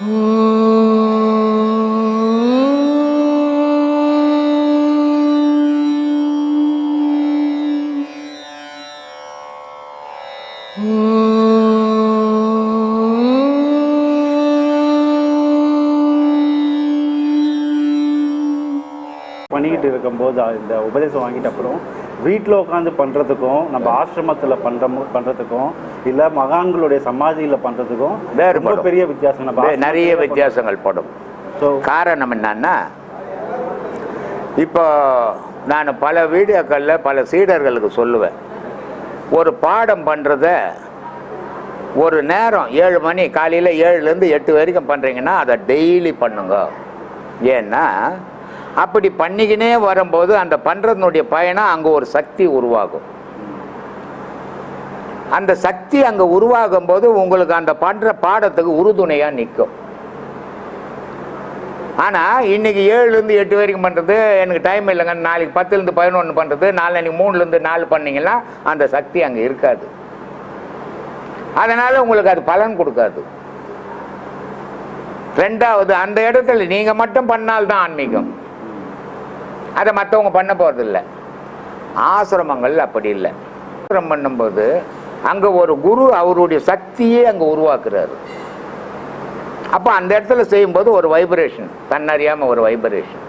பண்ணிக்கிட்டு இருக்கும்போது இந்த உபதேசம் வாங்கிட்ட அப்புறம் வீட்டில் உட்காந்து பண்ணுறதுக்கும் நம்ம ஆசிரமத்தில் பண்ணுற பண்ணுறதுக்கும் இல்லை மகான்களுடைய சமாதியில் பண்ணுறதுக்கும் ரொம்ப வேறுபடும். பெரிய வித்தியாசம். நம்ம நிறைய வித்தியாசங்கள் படும். ஸோ காரணம் என்னன்னா இப்போ நான் பல வீடியோக்களில் பல சீடர்களுக்கு சொல்லுவேன். ஒரு பாடம் பண்ணுறத ஒரு நேரம் ஏழு மணி காலையில் ஏழுலேருந்து எட்டு வரைக்கும் பண்ணுறீங்கன்னா அதை டெய்லி பண்ணுங்க. ஏன்னா அப்படி பண்ணிக்கினே வரும்போது அந்த பண்ணுறதுனுடைய பயணம் அங்கே ஒரு சக்தி உருவாகும். அந்த சக்தி அங்கே உருவாகும் போது உங்களுக்கு அந்த பண்ணுற பாடத்துக்கு உறுதுணையாக நிற்கும் ஆனால் இன்னைக்கு ஏழுலேருந்து எட்டு வரைக்கும் பண்ணுறது எனக்கு டைம் இல்லைங்க நாளைக்கு பத்துலேருந்து பதினொன்று பண்ணுறது நாளைக்கு மூணுலேருந்து நாலு பண்ணீங்கன்னா அந்த சக்தி அங்கே இருக்காது. அதனால் உங்களுக்கு அது பலன் கொடுக்காது. ரெண்டாவது அந்த இடத்துல நீங்கள் மட்டும் பண்ணால்தான் ஆன்மீகம். அதை மற்றவங்க பண்ண போகிறதில்ல ஆசிரமங்கள் அப்படி இல்லை. ஆசிரமம் பண்ணும்போது அங்கே ஒரு குரு அவருடைய சக்தியே அங்கே உருவாக்குறாரு. அப்போ அந்த இடத்துல செய்யும்போது ஒரு வைப்ரேஷன் தன்னறியாமல் ஒரு வைப்ரேஷன்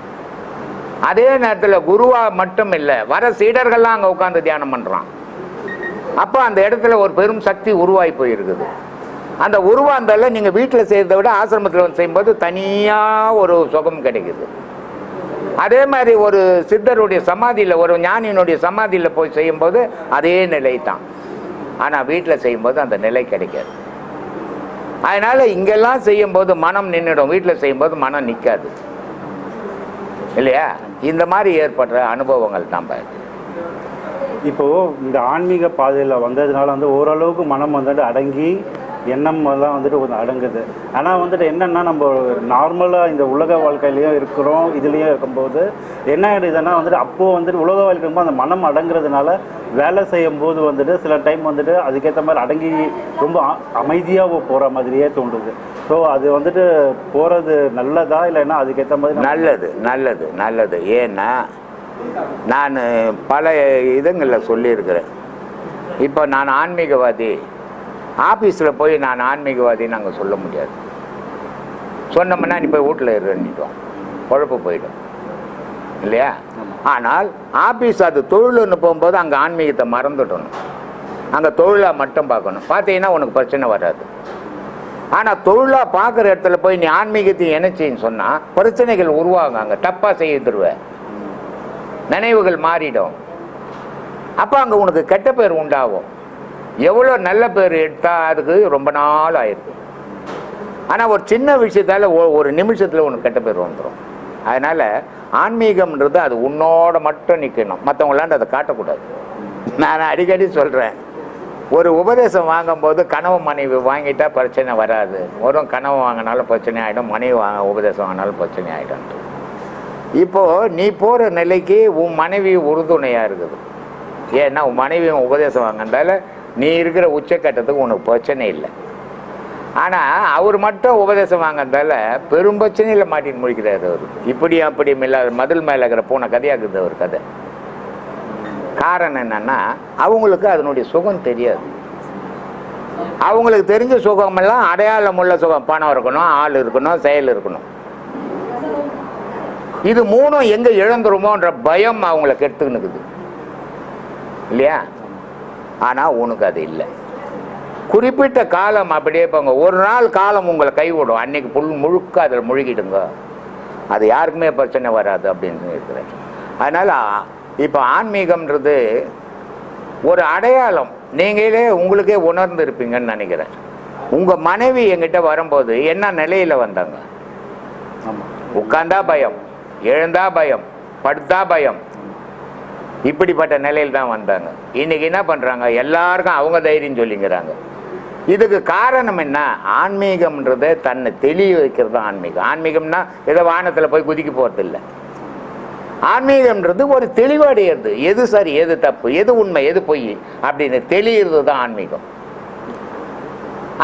அதே நேரத்தில் குருவா மட்டும் இல்லை வர சீடர்கள்லாம் அங்கே உட்காந்து தியானம் பண்ணுறான் அப்போ அந்த இடத்துல ஒரு பெரும் சக்தி உருவாகி போயிருக்குது. அந்த உருவாந்தல நீங்கள் வீட்டில் செய்கிறத விட ஆசிரமத்தில் வந்து செய்யும்போது தனியாக ஒரு சுகம் கிடைக்குது. அதே மாதிரி ஒரு சித்தருடைய சமாதியில் ஒரு ஞானியினுடைய சமாதியில் போய் செய்யும்போது அதே நிலை தான். ஆனால் வீட்டில் செய்யும்போது அந்த நிலை கிடைக்காது. அதனால் இங்கெல்லாம் செய்யும்போது மனம் நின்றுடும் வீட்டில் செய்யும்போது மனம் நிற்காது இல்லையா? இந்த மாதிரி ஏற்படுற அனுபவங்கள் தான் இப்போது இந்த ஆன்மீக பாதையில் வந்ததுனால வந்து ஓரளவுக்கு மனம் வந்துட்டு அடங்கி எண்ணம் எல்லாம் வந்துட்டு கொஞ்சம் அடங்குது. ஆனால் வந்துட்டு என்னென்னா நம்ம நார்மலாக இந்த உலக வாழ்க்கையிலையும் இருக்கிறோம் இதுலேயும் இருக்கும்போது என்ன ஆகிடுதுன்னா வந்துட்டு அப்போது வந்துட்டு உலக வாழ்க்கை ரொம்ப அந்த மனம் அடங்குறதுனால வேலை செய்யும் போது வந்துட்டு சில டைம் வந்துட்டு அதுக்கேற்ற மாதிரி அடங்கி ரொம்ப அ- அமைதியாக போகிற மாதிரியே தோன்றுது. ஸோ அது வந்துட்டு போகிறது நல்லதா இல்லைன்னா அதுக்கேற்ற மாதிரி நல்லது நல்லது நல்லது. ஏன்னா நான் பல இதுங்களில் சொல்லியிருக்கிறேன். இப்போ நான் ஆன்மீகவாதி. ஆஃபீஸில் போய் நான் ஆன்மீகவாதி நாங்கள் சொல்ல முடியாது. சொன்னோம்னா நீ போய் வீட்டில் இருந்துட்டோம் குழப்பு போயிடும். இல்லையா? ஆனால் ஆஃபீஸ் அது தொழில்னு போகும்போது அங்கே ஆன்மீகத்தை மறந்துடணும். அங்கே தொழிலாக மட்டும் பார்க்கணும். பார்த்தீங்கன்னா உனக்கு பிரச்சனை வராது. ஆனால் தொழிலாக பார்க்குற இடத்துல போய் நீ ஆன்மீகத்தையும் இணைச்சின்னு சொன்னால் பிரச்சனைகள் உருவாகும் அங்கே. தப்பாக செய்ய தருவேன் நினைவுகள் மாறிடும். அப்போ அங்கே உனக்கு கெட்ட பேர் உண்டாகும். எவ்வளோ நல்ல பேர் எடுத்தால் அதுக்கு ரொம்ப நாள் ஆயிருக்கு. ஆனால் ஒரு சின்ன விஷயத்தால் ஒரு நிமிஷத்தில் உனக்கு கெட்ட பேர் வந்துடும் அதனால் ஆன்மீகம்ன்றது அது உன்னோட மட்டும் நிற்கணும் மற்றவங்களாண்டு அதை காட்டக்கூடாது. நான் அடிக்கடி சொல்கிறேன் ஒரு உபதேசம் வாங்கும்போது கனவு மனைவி வாங்கிட்டா பிரச்சனை வராது. வரும் கனவு வாங்கினாலும் பிரச்சனை ஆகிடும் மனைவி வாங்க உபதேசம் வாங்கினாலும் பிரச்சனை ஆகிடும் இப்போது நீ போகிற நிலைக்கு உன் மனைவி உறுதுணையாக இருக்குது. ஏன்னா உன் மனைவி உபதேசம் வாங்கினால நீ இருக்கிற உச்சக்கட்டத்துக்கு உனக்கு பிரச்சனை இல்லை. ஆனால் அவர் மட்டும் உபதேசம் வாங்கினதால பெரும் பிரச்சனையில் மாட்டின்னு முடிக்கிறார் அவர். இப்படியும் அப்படியும் இல்லாத மதில் மேலே இருக்கிற பூனை கதையாக்குது அவர் கதை. காரணம் என்னன்னா அவங்களுக்கு அதனுடைய சுகம் தெரியாது. அவங்களுக்கு தெரிஞ்ச சுகமெல்லாம் அடையாளம் உள்ள சுகம். பணம் இருக்கணும் ஆள் இருக்கணும் செயல் இருக்கணும். இது மூணும் எங்கே இழந்துருமோன்ற பயம் அவங்கள கெடுத்துக்கினுக்குது. இல்லையா? ஆனால் உனக்கு அது இல்லை. குறிப்பிட்ட காலம் அப்படியே போங்க. ஒரு நாள் காலம் உங்களை கைவிடும். அன்னைக்கு புல் முழுக்க அதில் முழுகிடுங்க. அது யாருக்குமே பிரச்சனை வராது அப்படின்னு இருக்கிறேன். அதனால் இப்போ ஆன்மீகம்ன்றது ஒரு அடையாளம். நீங்களே உங்களுக்கே உணர்ந்து இருப்பீங்கன்னு நினைக்கிறேன். உங்கள் மனைவி எங்கிட்ட வரும்போது என்ன நிலையில் வந்தாங்க? ஆமாம் உட்கார்ந்தா பயம் எழுந்தா பயம் படுத்தா பயம் இப்படிப்பட்ட நிலையில் தான் வந்தாங்க. இன்னைக்கு என்ன பண்றாங்க? எல்லாருக்கும் அவங்க தைரியம் சொல்லிங்கிறாங்க. இதுக்கு காரணம் என்ன? ஆன்மீகம்ன்றதை தன்னை தெளிய வைக்கிறது தான் ஆன்மீகம். ஆன்மீகம்னா ஏதோ வானத்தில் போய் குதிக்க போகிறது இல்லை ஆன்மீகம்ன்றது ஒரு தெளிவடையிறது. எது சரி எது தப்பு எது உண்மை எது பொய் அப்படின்னு தெளிகிறது தான் ஆன்மீகம்.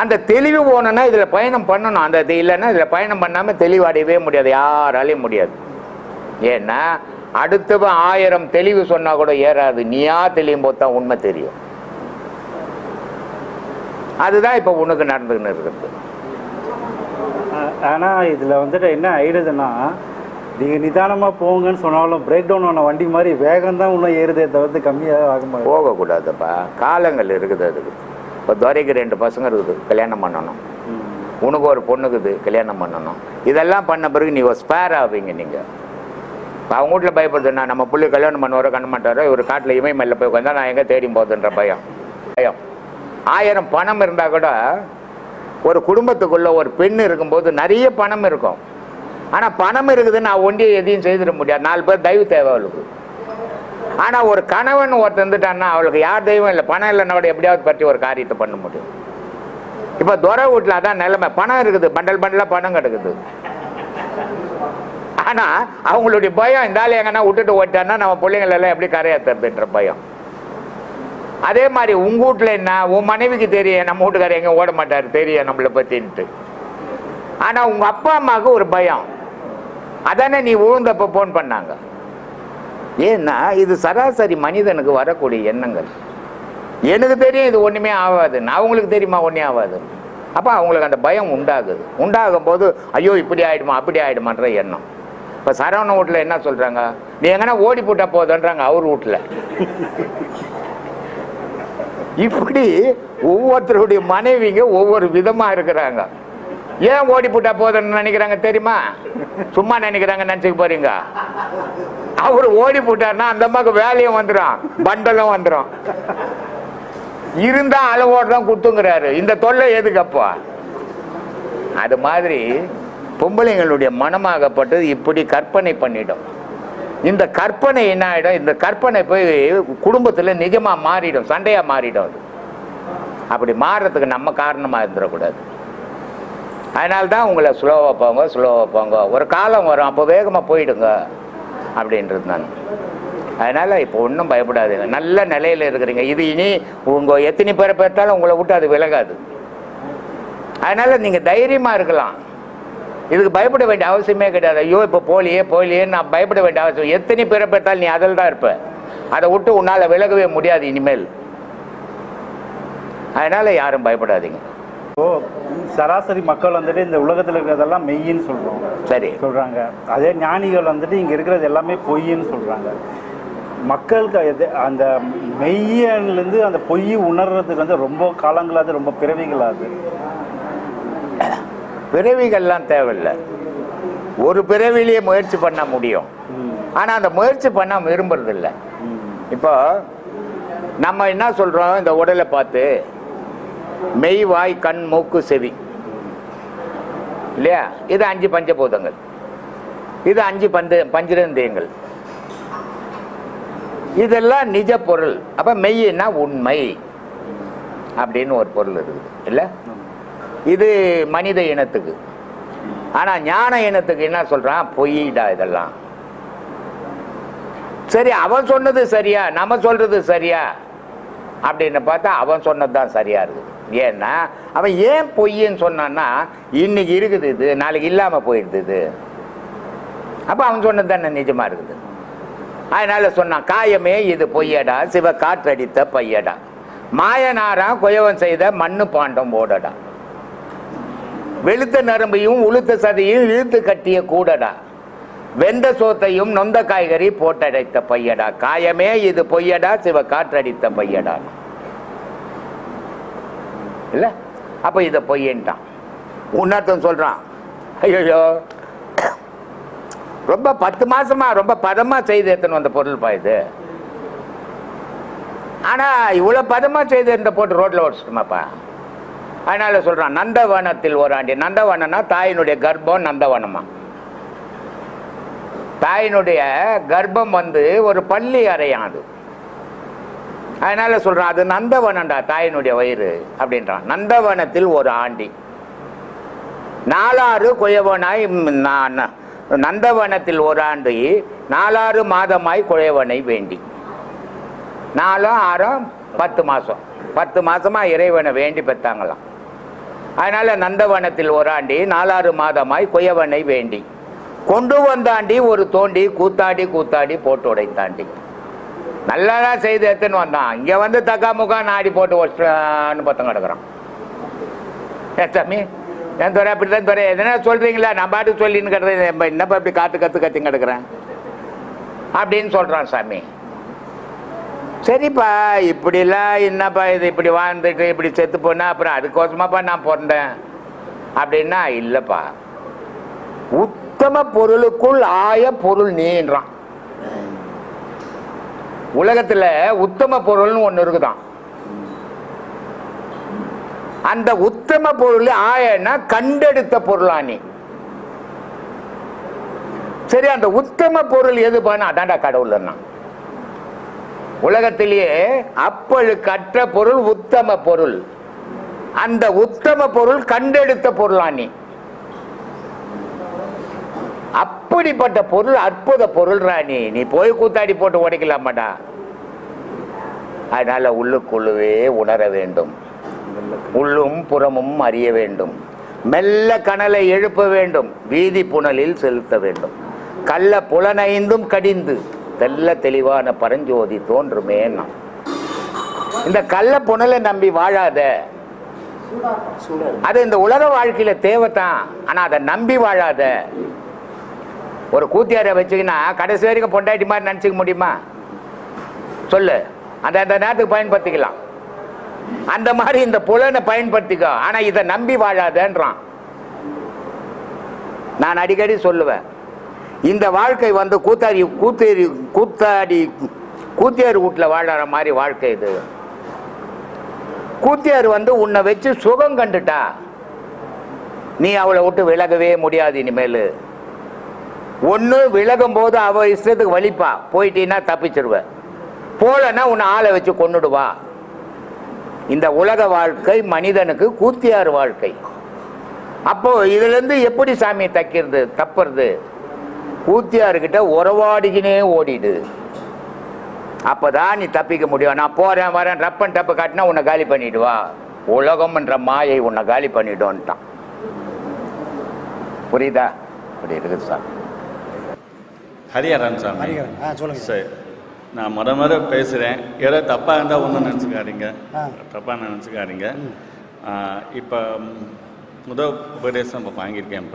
அந்த தெளிவு போனோன்னா இதில் பயணம் பண்ணணும். அந்த இது இல்லைன்னா இதில் பயணம் பண்ணாமல் தெளிவடையவே முடியாது. யாராலையும் முடியாது. ஏன்னா அடுத்தவன் ஆயிரம் தெளிவு சொன்னா கூட ஏறாது. நீயா தெளியும் போது தான் உண்மை தெரியும். அதுதான் இப்போ உனக்கு நடந்துக்கின்னு இருக்கிறது. ஆனால் இதில் வந்துட்டு என்ன ஆயிடுதுன்னா நீங்கள் நிதானமாக போங்கன்னு சொன்னாலும் பிரேக் டவுன் ஆன வண்டி மாதிரி வேகம் தான் இன்னும் ஏறுதே தவிர்த்து கம்மியாக ஆக போகக்கூடாதுப்பா. காலங்கள் இருக்குது அதுக்கு. இப்போ துரைக்கு ரெண்டு பசங்க இருக்குது கல்யாணம் பண்ணணும். உனக்கு ஒரு பொண்ணுக்குது கல்யாணம் பண்ணணும். இதெல்லாம் பண்ண பிறகு நீ ஸ்பேர் ஆவீங்க நீங்கள் இப்போ அவங்க வீட்டில் பயப்படுதுன்னா நம்ம பிள்ளை கல்யாணம் பண்ணுவாரோ கண்ண மாட்டாரோ? இவர் காட்டில் இமயமல்ல போய் உட்காந்தா நான் எங்கே தேடி போகுதுன்ற பயம். பயம். ஆயிரம் பணம் இருந்தால் கூட ஒரு குடும்பத்துக்குள்ளே ஒரு பெண் இருக்கும்போது நிறைய பணம் இருக்கும். ஆனால் பணம் இருக்குதுன்னு நான் ஒண்டியை எதையும் செய்திட முடியாது. நாலு பேர் தயவு தேவை அவளுக்கு. ஆனால் ஒரு கணவன் ஒருத்தர் இருந்துட்டான்னா அவளுக்கு யார் தெய்வம் இல்லை. பணம் இல்லைன்னோட எப்படியாவது பற்றி ஒரு காரியத்தை பண்ண முடியும். இப்போ துறை வீட்டில் அதான் நிலைமை. பணம் இருக்குது. பண்டல் பண்டலாக பணம் கிடக்குது. ஆனால் அவங்களுடைய பயம் இருந்தாலும் எங்கன்னா விட்டுட்டு ஓட்டான்னா நம்ம பிள்ளைங்களெல்லாம் எப்படி கரையாத்துறதுன்ற பயம். அதே மாதிரி உங்க வீட்டில் என்ன? உன் மனைவிக்கு தெரியும் நம்ம வீட்டுக்காரர் எங்கே ஓட மாட்டார் தெரியும் நம்மளை பற்றின்ட்டு ஆனால் உங்கள் அப்பா அம்மாவுக்கு ஒரு பயம். அதானே நீ விழுந்தப்போ ஃபோன் பண்ணாங்க. ஏன்னா இது சராசரி மனிதனுக்கு வரக்கூடிய எண்ணங்கள். எனக்கு தெரியும் இது ஒன்றுமே ஆகாதுன்னு. அவங்களுக்கு தெரியுமா ஒன்றே ஆகாது. அப்போ அவங்களுக்கு அந்த பயம் உண்டாகுது. உண்டாகும் போது ஐயோ இப்படி ஆகிடுமா அப்படி ஆயிடுமான்ற எண்ணம். இப்போ சரவண வீட்டில் என்ன சொல்கிறாங்க நீ எங்கன்னா ஓடி போட்டால் போதுன்றாங்க அவர் வீட்டில். இப்படி ஒவ்வொருத்தருடைய மனைவிங்க ஒவ்வொரு விதமாக இருக்கிறாங்க. ஏன் ஓடி போட்டா போதும்னு நினைக்கிறாங்க தெரியுமா? சும்மா நினைக்கிறாங்க நினச்சிக்க போறீங்க? அவர் ஓடி போட்டார்னா அந்த அம்மாவுக்கு வேலையும் வந்துடும் பண்டலும் வந்துடும் இருந்தா அளவோடு தான் குத்துங்கிறாரு இந்த தொல்லை எதுக்கு அப்போ? அது மாதிரி பொம்பளைங்களுடைய மனமாகப்பட்டது இப்படி கற்பனை பண்ணிடும். இந்த கற்பனை என்ன ஆகிடும் இந்த கற்பனை போய் குடும்பத்தில் நிஜமாக மாறிடும் சண்டையாக மாறிடும் அது. அப்படி மாறுறதுக்கு நம்ம காரணமாக இருந்துடக்கூடாது. அதனால தான் உங்களை ஸ்லோவாக போங்க ஸ்லோவாக போங்க. ஒரு காலம் வரும் அப்போ வேகமாக போயிடுங்க அப்படின்றது நான். அதனால் இப்போ ஒன்றும் பயப்படாதுங்க. நல்ல நிலையில் இருக்கிறீங்க. இது இனி உங்கள் எத்தனை பேரை பெற்றாலும் உங்களை விட்டு அது விலகாது. அதனால் நீங்கள் தைரியமாக இருக்கலாம். இதுக்கு பயப்பட வேண்டிய அவசியமே கிடையாது. ஐயோ இப்போ போலியே போலியே நான் பயப்பட வேண்டிய அவசியம். எத்தனை பேரை பெற்றாலும் நீ அதில் தான் இருப்ப. அதை விட்டு உன்னால் விலகவே முடியாது இனிமேல். அதனால் யாரும் பயப்படாதீங்க. இப்போ சராசரி மக்கள் வந்துட்டு இந்த உலகத்தில் இருக்கிறதெல்லாம் மெய்யின்னு சொல்கிறோம் சரி. சொல்கிறாங்க அதே ஞானிகள் வந்துட்டு இங்கே இருக்கிறது எல்லாமே பொய்ன்னு சொல்கிறாங்க மக்களுக்கு எது அந்த மெய்யன்லேருந்து அந்த பொய் உணர்றதுக்கு வந்து ரொம்ப காலங்களாது ரொம்ப பிறவிகளாது. பிறவிகள்லாம் தேவையில்லை. ஒரு பிறவிலேயே முயற்சி பண்ண முடியும். ஆனால் அந்த முயற்சி பண்ண விரும்புறதில்ல. இப்போ நம்ம என்ன சொல்கிறோம் இந்த உடலை பார்த்து மெய் வாய் கண் மூக்கு செவி. இல்லையா? இது அஞ்சு பஞ்சபூதங்கள் இது அஞ்சு பஞ்ச பஞ்சரந்தியங்கள். இதெல்லாம் நிஜ பொருள். அப்போ மெய்னா உண்மை. அப்படின்னு ஒரு பொருள் இருக்குது. இல்லை? இது மனித இனத்துக்கு. ஆனால் ஞான இனத்துக்கு என்ன சொல்கிறான் பொய்டா இதெல்லாம். சரி அவன் சொன்னது சரியா? நம்ம சொல்றது சரியா? அப்படின்னு பார்த்தா அவன் சொன்னது தான் சரியா இருக்குது. ஏன்னா அவன் ஏன் பொய்ன்னு சொன்னான்னா இன்னைக்கு இருக்குது இது நாளைக்கு இல்லாமல் போயிடுது இது. அப்போ அவன் சொன்னது தானே நிஜமாக இருக்குது. அதனால சொன்னான் காயமே இது பொய்யடா சிவ காற்றடித்த பையடா. மாயனாரா குயவன் செய்த மண்ணு பாண்டம் ஓடடா. வெளுத்த நரம்பையும் உளுத்த சதையும் இழுத்து கட்டிய கூடடா. வெந்த சோத்தையும் நொந்த காய்கறி போட்டடைத்த பையடா. காயமே இது பொய்யடா சிவ காற்றடித்த பையடா. இல்ல? அப்ப இத பொய்யன்ட்டான். உன்னர்த்தம் சொல்றான். ஐயோ ரொம்ப பத்து மாசமா ரொம்ப பதமா செய்து எடுத்துன்னு வந்த பொருள்ப்பா இது. ஆனா இவ்வளவு பதமா செய்து இருந்த போட்டு ரோட்ல ஓடிச்சிட்டுமாப்பா அதனால சொல்றான் நந்தவனத்தில் ஒரு ஆண்டி. நந்தவனம்னா தாயினுடைய கர்ப்பம் நந்தவனமா? தாயினுடைய கர்ப்பம் வந்து ஒரு பள்ளி அறையான் அது. அதனால சொல்றான் அது நந்தவனம்டா தாயினுடைய வயிறு அப்படின்றான். நந்தவனத்தில் ஒரு ஆண்டி. நாலாறு குயவனாய் நான் நந்தவனத்தில் ஒரு ஆண்டு நாலாறு மாதமாய் குயவனை வேண்டி. நாலும் ஆறும் பத்து மாதம் பத்து மாசமா இறைவனை வேண்டி பெற்றாங்களாம் அதனால் நந்தவனத்தில் ஓராண்டி நாலாறு மாதமாய் குயவனை வேண்டி. கொண்டு வந்தாண்டி ஒரு தோண்டி கூத்தாடி கூத்தாடி போட்டு உடைத்தாண்டி. நல்லா தான் செய்து எடுத்துன்னு வந்தான். இங்கே வந்து தக்கா முக்கா நாடி போட்டு ஒட்டான்னு பத்தம் கிடக்குறான். ஏ சாமி என் துறை அப்படிதான் துறை. எதனா சொல்கிறீங்களா நான் பாட்டுக்கு சொல்லின்னு கிடக்கிறேன். என்னப்பா இப்படி காத்து கற்று கத்தி கிடக்குறேன்? அப்படின்னு சொல்கிறான் சாமி. சரிப்பா இப்படிலாம் என்னப்பா இது? இப்படி வாழ்ந்துட்டு இப்படி செத்து போனா அப்புறம் அதுக்கோசமாப்பா நான் பிறந்தேன். அப்படின்னா இல்லைப்பா. உத்தம பொருளுக்குள் ஆய பொருள் நீன்றான். உலகத்தில் உத்தம பொருள்னு ஒன்று இருக்குதான். அந்த உத்தம பொருள் ஆயன்னா கண்டெடுத்த பொருளா நீ. சரி அந்த உத்தம பொருள் எதுப்பான்னு அதான்டா கடவுள்னா. உலகத்திலேயே அப்பழு அற்ற பொருள் உத்தம பொருள். அந்த உத்தம பொருள் கண்டெடுத்த பொருளா நீ. அப்படிப்பட்ட பொருள் அற்புத பொருள் ராணி நீ போய் கூத்தாடி போட்டு உடைக்கலாமாடா. அதனால உள்ளுக்குள்ளவே உணர வேண்டும். உள்ளும் புறமும் அறிய வேண்டும். மெல்ல கனலை எழுப்ப வேண்டும். வீதி புனலில் செலுத்த வேண்டும். கள்ள புலனைந்தும் கடிந்து. தெல்ல தெளிவான பரஞ்சோதி தோன்றுமே நான் இந்த கள்ள புனலை நம்பி வாழாத அது இந்த உலக வாழ்க்கையில தேவைத்தான் ஆனா அதை நம்பி வாழாத. ஒரு கூத்தியாரை வச்சுக்கினா கடைசி வரைக்கும் பொண்டாட்டி மாதிரி நினச்சிக்க முடியுமா? சொல்லு. அந்த அந்த நேரத்துக்கு பயன்படுத்திக்கலாம். அந்த மாதிரி இந்த புலனை பயன்படுத்திக்கோ. ஆனா இதை நம்பி வாழாதேன்றான். நான் அடிக்கடி சொல்லுவேன். இந்த வாழ்க்கை வந்து கூத்தாடி கூத்தேரி கூத்தாடி கூத்தியார் வீட்டில் வாழற மாதிரி வாழ்க்கை இது. கூத்தியார் வந்து உன்னை வச்சு சுகம் கண்டுட்டா நீ அவளை விட்டு விலகவே முடியாது இனிமேல். ஒன்று விலகும் போது அவள் இஷ்டத்துக்கு வலிப்பா. போயிட்டீன்னா தப்பிச்சிருவேன் போலன்னா உன்னை ஆளை வச்சு கொன்னுடுவா. இந்த உலக வாழ்க்கை மனிதனுக்கு கூத்தியார் வாழ்க்கை. அப்போது இதுலேருந்து எப்படி சாமி தைக்கிறது தப்புறது? கூத்தியார்கிட்ட உறவாடிக்கினே ஓடிடு. அப்பதான் நீ தப்பிக்க முடியும். நான் போறேன் வரேன் ரப்பன் டப்பு காட்டினா உன்னை காலி பண்ணிடுவா உலகம்ன்ற மாயை உன்னை காலி பண்ணிடும்ட்டான். புரியுதா? அப்படி இருக்குது சாமி. ஹரிஹரன் ஆ சொல்லுங்க. சரி. நான் முத முறை பேசுகிறேன் ஏதோ தப்பாக இருந்தால் ஒன்றும் நினச்சிக்காதீங்க. தப்பாக நினச்சிக்காதீங்க. இப்போ முதல் உபதேசம் இப்போ வாங்கியிருக்கேன்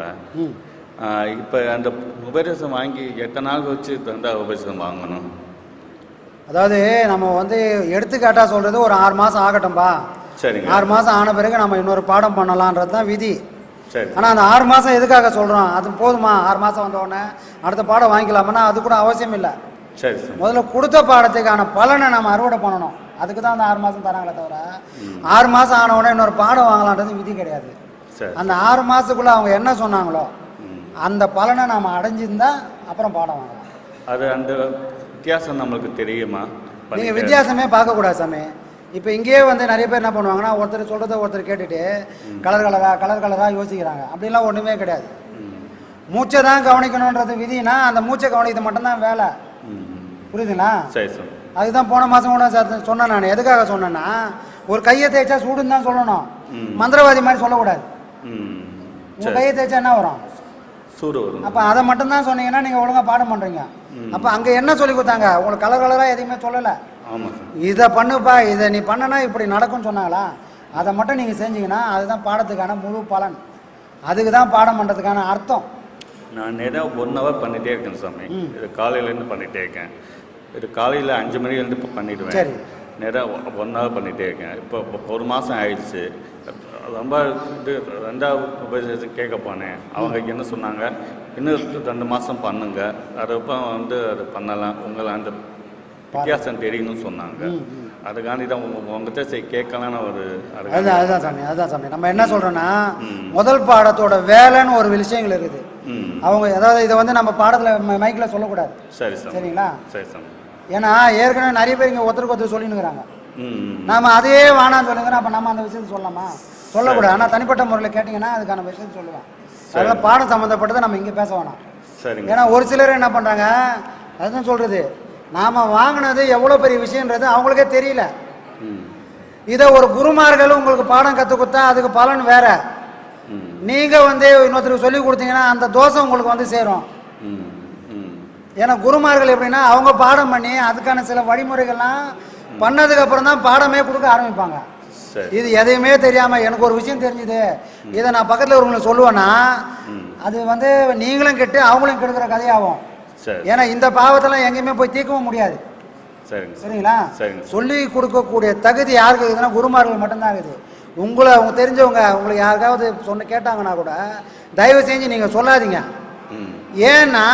இப்போ அந்த உபதேசம் வாங்கி எத்தனை நாள் வச்சு தந்தால் உபதேசம் வாங்கணும்? அதாவது நம்ம வந்து எடுத்துக்காட்டா சொல்றது ஒரு ஆறு மாசம் ஆகட்டும்பா. சரிங்க. ஆறு மாசம் ஆன பிறகு நம்ம இன்னொரு பாடம் பண்ணலான்றது தான் விதி. சரி. ஆனா அந்த ஆறு மாசம் எதுக்காக சொல்றோம்? அது போதுமா? ஆறு மாசம் வந்த உடனே அடுத்த பாடம் வாங்கிக்கலாம்னா அது கூட அவசியம் இல்லை. சரி முதல்ல கொடுத்த பாடத்துக்கான பலனை நம்ம அறுவடை பண்ணணும். அதுக்கு தான் அந்த ஆறு மாசம் தராங்களே தவிர ஆறு மாசம் ஆன உடனே இன்னொரு பாடம் வாங்கலான்றது விதி கிடையாது. அந்த ஆறு மாசத்துக்குள்ள அவங்க என்ன சொன்னாங்களோ அந்த பலனை நாம அடைஞ்சிருந்தா அப்புறம் பாடம் வாங்கலாம் அது அந்த வித்தியாசம் நம்மளுக்கு தெரியுமா? நீங்க பண்ணிட்டு- வித்தியாசமே பார்க்கக்கூடாது சாமி. இப்போ இங்கேயே வந்து நிறைய பேர் என்ன பண்ணுவாங்கன்னா ஒருத்தர் சொல்றத ஒருத்தர் கேட்டுட்டு கலர் கலரா கலர் கலரா யோசிக்கிறாங்க. அப்படிலாம் ஒண்ணுமே கிடையாது. மூச்சை தான் கவனிக்கணுன்றது விதினா அந்த மூச்சை கவனிக்கிறது மட்டும்தான் வேலை. புரியுதுங்களா? அதுதான் போன மாசம் கூட சொன்னேன் நான். எதுக்காக சொன்னேன்னா ஒரு கையை தேய்ச்சா சூடுன்னு தான் சொல்லணும். மந்திரவாதி மாதிரி சொல்லக்கூடாது. ம். உங்க சரி கையை தேய்ச்சா என்ன வரும்? சூடு வரும் அப்ப அதை மட்டும் தான் சொன்னீங்கன்னா நீங்க ஒழுங்கா பாடம் பண்றீங்க. ம். அப்ப அங்க என்ன சொல்லி கொடுத்தாங்க? உங்களுக்கு கலர் கலரா எதையுமே சொல்லல. ஆமாம் சார். இதை பண்ணுப்பா இதை நீ பண்ணனா இப்படி நடக்கும்னு சொன்னாங்களா? அதை மட்டும் நீங்கள் செஞ்சீங்கன்னா அதுதான் பாடத்துக்கான முழு பலன். அதுக்கு தான் பாடம் பண்ணுறதுக்கான அர்த்தம். நான் நேரம் ஒன் ஹவர் பண்ணிகிட்டே இருக்கேன் சாமி. இது காலையிலேருந்து பண்ணிகிட்டே இருக்கேன். இது காலையில் அஞ்சு மணிலேருந்து இப்போ பண்ணிடுவேன். சரி. நேரம் ஒன் ஹவர் பண்ணிகிட்டே இருக்கேன். இப்போ ஒரு மாதம் ஆயிடுச்சு. ரொம்ப இது ரெண்டாவது உபதேசம் கேட்க போனேன். அவங்க என்ன சொன்னாங்க? இன்னும் ரெண்டு மாதம் பண்ணுங்க. அதுக்கப்புறம் வந்து அது பண்ணலாம். உங்களை அந்த வித்தியாசம் தெரியணும்னு சொன்னாங்க. அதுக்காண்டி தான் உங்க உங்ககிட்ட சரி கேட்கலான்னு ஒரு அதுதான் அதுதான் சாமி அதுதான் சாமி. நம்ம என்ன சொல்கிறோன்னா. முதல் பாடத்தோட வேலைன்னு ஒரு விஷயங்கள் இருக்குது. அவங்க அதாவது இதை வந்து நம்ம பாடத்தில் மைக்கில் சொல்லக்கூடாது. சரி சரிங்களா? சரி சாமி. ஏன்னா ஏற்கனவே நிறைய பேர் இங்கே ஒருத்தருக்கு ஒருத்தர் சொல்லினுங்கிறாங்க. நாம அதையே வேணாம்னு சொல்லுங்க அப்போ நம்ம அந்த விஷயத்தை சொல்லலாமா? சொல்லக்கூடாது. ஆனால் தனிப்பட்ட முறையில் கேட்டிங்கன்னா அதுக்கான விஷயத்தை சொல்லுவேன். அதனால் பாடம் சம்மந்தப்பட்டதை நம்ம இங்கே பேச வேணாம். சரிங்க. ஏன்னா ஒரு சிலர் என்ன பண்ணுறாங்க அதுதான் சொல்கிறது நாம் வாங்கினது எவ்வளோ பெரிய விஷயன்றது அவங்களுக்கே தெரியல. இதை ஒரு குருமார்கள் உங்களுக்கு பாடம் கற்றுக் கொடுத்தா அதுக்கு பலன் வேற. நீங்கள் வந்து இன்னொருத்தருக்கு சொல்லி கொடுத்தீங்கன்னா அந்த தோசை உங்களுக்கு வந்து சேரும். ஏன்னா குருமார்கள் எப்படின்னா அவங்க பாடம் பண்ணி அதுக்கான சில வழிமுறைகள்லாம் பண்ணதுக்கு அப்புறம் தான் பாடமே கொடுக்க ஆரம்பிப்பாங்க. இது எதையுமே தெரியாமல் எனக்கு ஒரு விஷயம் தெரிஞ்சுது. இதை நான் பக்கத்தில் இருக்கவங்களை சொல்லுவேன்னா அது வந்து நீங்களும் கெட்டு அவங்களும் கெடுக்கிற கதையாகும். சரி. ஏன்னா இந்த பாவத்தெல்லாம் எங்கேயுமே போய் தீர்க்கவும் முடியாது. சரிங்க சார். சரிங்களா சரிங்க சார். சொல்லி கொடுக்கக்கூடிய தகுதி யாருக்கு இருக்குதுன்னா குருமார்கள் மட்டும்தான் இருக்குது. உங்களை அவங்க தெரிஞ்சவங்க உங்களுக்கு யாருக்காவது சொன்ன கேட்டாங்கன்னா கூட தயவு செஞ்சு நீங்கள் சொல்லாதீங்க. ஏன்னா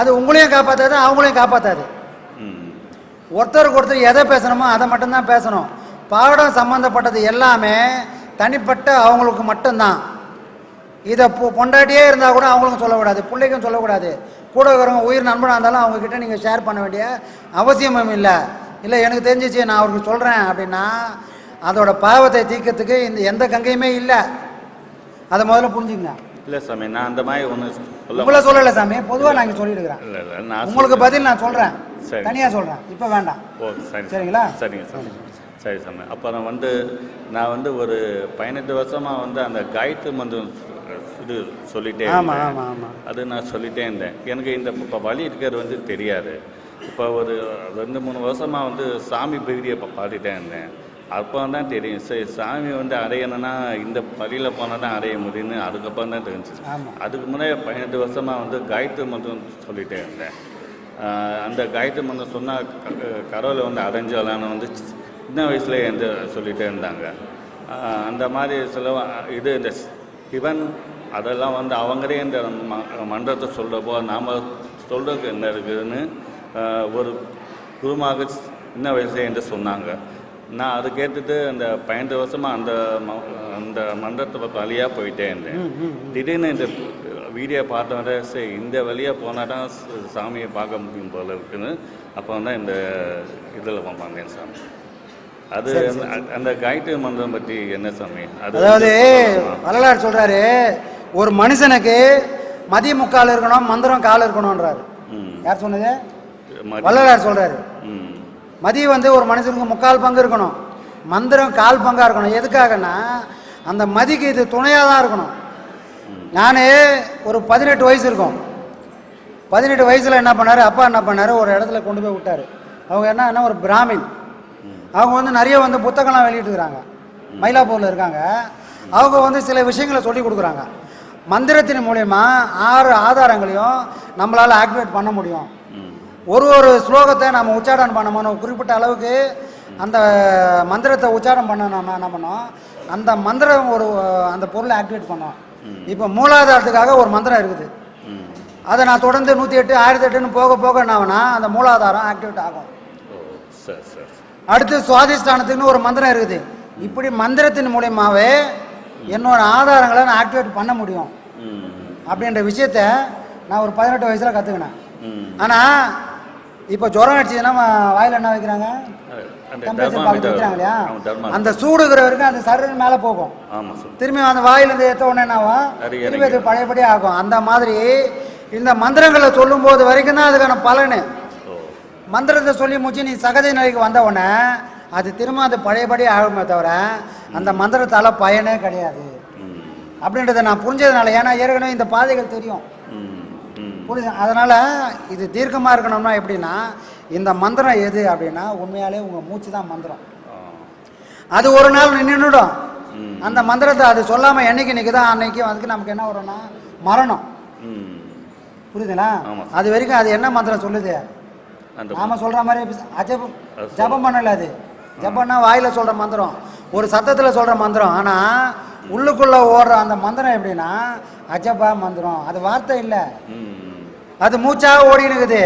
அது உங்களையும் காப்பாற்றாது அவங்களையும் காப்பாற்றாது ஒருத்தருக்கு ஒருத்தர் எதை பேசணுமோ அதை மட்டும்தான் பேசணும். பாடம் சம்மந்தப்பட்டது எல்லாமே தனிப்பட்ட அவங்களுக்கு மட்டும்தான். இதை பொ- பொண்டாட்டியே இருந்தால் கூட அவங்களுக்கும் சொல்லக்கூடாது பிள்ளைக்கும் சொல்லக்கூடாது. கூட இருக்கிறவங்க உயிர் நண்பனாக இருந்தாலும் அவங்கக்கிட்ட நீங்கள் ஷேர் பண்ண வேண்டிய அவசியமும் இல்லை. இல்லை எனக்கு தெரிஞ்சிச்சு நான் அவருக்கு சொல்கிறேன் அப்படின்னா அதோட பாவத்தை தீர்க்கறதுக்கு இந்த எந்த கங்கையுமே இல்லை. அதை முதல்ல புரிஞ்சுக்கங்க. இல்லை சாமி நான் அந்த மாதிரி ஒன்று உங்களை சொல்லலை சாமி பொதுவாக நான் இங்கே நான் உங்களுக்கு. பதில் நான் சொல்கிறேன் சரி. தனியாக சொல்கிறேன் இப்போ வேண்டாம். சரி சரிங்களா? சரிங்க சாமி. சரி சாமி. அப்புறம் வந்து நான் வந்து ஒரு பதினெட்டு வருஷமாக வந்து அந்த காயத்ரி மந்திரம் இது சொல்லிட்டே ஆமாம். ஆமாம் ஆமாம் அது நான் சொல்லிட்டே இருந்தேன். எனக்கு இந்த இப்போ வழி இருக்கிறது வந்து தெரியாது. இப்போ ஒரு ரெண்டு மூணு வருஷமாக வந்து சாமி பகுதியை இப்போ பாடிட்டே இருந்தேன். அப்போ தான் தெரியும். சரி சாமி வந்து அடையணும்னா இந்த வழியில் போனால் தான் அடைய முடியும்னு அதுக்கப்புறம் தான் ஆமாம் அதுக்கு முன்னாடி பதினெட்டு வருஷமாக வந்து காயத்ரி மந்திரம் சொல்லிட்டே இருந்தேன். அந்த காயத்ரி மந்திரம் சொன்னால் கடவுளை வந்து அடைஞ்சலான்னு வந்து சின்ன வயசுல எந்த சொல்லிகிட்டே இருந்தாங்க. அந்த மாதிரி சில இது இந்த சிவன் அதெல்லாம் வந்து அவங்களே இந்த ம மன்றத்தை சொல்கிறப்போ நாம் சொல்கிறதுக்கு என்ன இருக்குதுன்னு ஒரு குருமாக சின்ன வயசுல என்கிட்ட சொன்னாங்க. நான் அதை கேட்டுட்டு அந்த பதினெட்டு வருஷமாக அந்த அந்த மன்றத்தை வழியாக போயிட்டே இருந்தேன் திடீர்னு இந்த வீடியோ பார்த்தோன்னே சரி இந்த வழியாக போனால் தான் சாமியை பார்க்க முடியும் போல இருக்குன்னு அப்போ தான் இந்த இதில் வந்தேன் சாமி. அது அந்த- காயத்ரி மந்திரம் பற்றி என்ன சாமி? அது அதாவது வரலாறு சொல்றாரு ஒரு மனுஷனுக்கு மதிய முக்கால் இருக்கணும் மந்திரம் கால் இருக்கணும்ன்றாரு. யார் சொன்னது? வள்ளலார் சொல்றாரு. ம். மதியம் வந்து ஒரு மனுஷனுக்கு முக்கால் பங்கு இருக்கணும் மந்திரம் கால் பங்கா இருக்கணும். எதுக்காகன்னா அந்த மதிக்கு இது துணையாக தான் இருக்கணும். நான் ஒரு பதினெட்டு வயசு இருக்கும். பதினெட்டு வயசில் என்ன பண்ணாரு? அப்பா என்ன பண்ணாரு? ஒரு இடத்துல கொண்டு போய் விட்டாரு. அவங்க என்னன்னா ஒரு பிராமின். அவங்க வந்து நிறைய வந்து புத்தகம்லாம் வெளியிட்டுருக்காங்க மயிலாப்பூரில் இருக்காங்க. அவங்க வந்து சில விஷயங்களை சொல்லி கொடுக்குறாங்க. மந்திரத்தின் மூலயமா ஆறு ஆதாரங்களையும் நம்மளால் ஆக்டிவேட் பண்ண முடியும். ஒரு ஒரு ஸ்லோகத்தை நம்ம உச்சாரணம் பண்ணணும் குறிப்பிட்ட அளவுக்கு அந்த மந்திரத்தை உச்சாரணம் பண்ண நம்ம என்ன பண்ணோம்? அந்த மந்திரம் ஒரு அந்த பொருளை ஆக்டிவேட் பண்ணோம். இப்போ மூலாதாரத்துக்காக ஒரு மந்திரம் இருக்குது. அதை நான் தொடர்ந்து நூற்றி எட்டு ஆயிரத்தி எட்டுன்னு போக போக என்ன ஆகும்னா அந்த மூலாதாரம் ஆக்டிவேட் ஆகும். சரி. அடுத்து சுவாதிஷ்டானத்துக்குன்னு ஒரு மந்திரம் இருக்குது. இப்படி மந்திரத்தின் மூலியமாவே என்னோட ஆதாரங்களை நான் ஆக்டிவேட் பண்ண முடியும். அப்படின்ற விஷயத்த நான் ஒரு பதினெட்டு வயசில் கற்றுக்கினேன் ஆனால் இப்போ ஜுரம் அடிச்சதுன்னா வாயில என்ன வைக்கிறாங்க? டெம்பரேச்சர் பார்த்து வைக்கிறாங்க இல்லையா? அந்த சூடுகிற வரைக்கும் அந்த சருன்னு மேலே போகும். திரும்பி அந்த வாயிலேருந்து ஏற்ற உடனே என்ன ஆகும்? திரும்பி அது. பழையபடி ஆகும். அந்த மாதிரி இந்த மந்திரங்களை சொல்லும்போது வரைக்கும் தான் அதுக்கான பலனு. மந்திரத்தை சொல்லி முடிச்சு நீ சகஜ நிலைக்கு வந்த உடனே அது திரும்ப அது பழையபடி ஆகுமே தவிர அந்த மந்திரத்தால் பயனே கிடையாது. அப்படின்றத நான் புரிஞ்சதுனால ஏன்னா ஏற்கனவே இந்த பாதைகள் தெரியும். புரியுது? அதனால் இது தீர்க்கமாக இருக்கணும்னா எப்படின்னா இந்த மந்திரம் எது அப்படின்னா உண்மையாலே உங்கள் மூச்சு தான் மந்திரம். அது ஒரு நாள் நின்றுடும். அந்த மந்திரத்தை அது சொல்லாமல் என்னைக்கு நிற்குதோ அன்னைக்கு அதுக்கு நமக்கு என்ன வரும்னா மரணம். புரியுதுங்களா. அது வரைக்கும் அது என்ன மந்திரம் சொல்லுது? அந்த நாம சொல்ற மாதிரி அஜபம். ஜபம் பண்ணல அது. ஜபம்னா வாயில சொல்ற மந்திரம். ஒரு சத்தத்துல சொல்ற மந்திரம். ஆனா உள்ளுக்குள்ள ஓடுற அந்த மந்திரம் எப்படின்னா அஜபா மந்திரம். அது வார்த்தை இல்லை. அது மூச்சா ஓடின்னு இருக்குது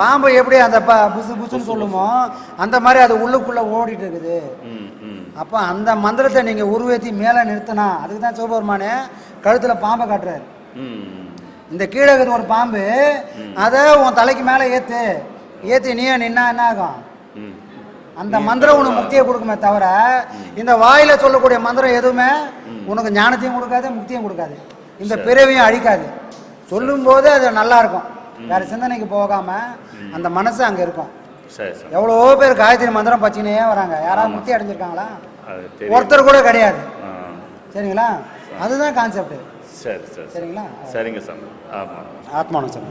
பாம்பு எப்படி அந்த ப புசு புசுன்னு சொல்லுமோ அந்த மாதிரி அது உள்ளுக்குள்ள ஓடிட்டு இருக்குது அப்போ அந்த மந்திரத்தை நீங்க உருவேத்தி மேலே நிறுத்தினா அதுக்கு தான் சிவபெருமானே கழுத்துல பாம்பை காட்டுறாரு. இந்த கீழே இருக்கிற ஒரு பாம்பு அதை உன் தலைக்கு மேலே ஏத்து ஏத்தி நீயே நின்னா என்ன ஆகும் அந்த மந்திரம் உனக்கு முக்தியை கொடுக்குமே தவிர இந்த வாயில சொல்லக்கூடிய மந்திரம் எதுவுமே உனக்கு ஞானத்தையும் கொடுக்காது முக்தியும் கொடுக்காது. இந்த பிறவியும் அழிக்காது. சொல்லும்போது அது நல்லா இருக்கும் வேற சிந்தனைக்கு போகாம அந்த மனசு அங்க இருக்கும். சரி சார். எவ்வளோ பேர் காயத்ரி மந்திரம் பச்சினே வராங்க. யாராவது முக்தி அடைஞ்சிருக்காங்களா? ஒருத்தர் கூட கிடையாது. சரிங்களா? அதுதான் கான்செப்ட் சரி சரி சரி. சரிங்களா? சரிங்க ஆமாம் ஆத்மானம் சார்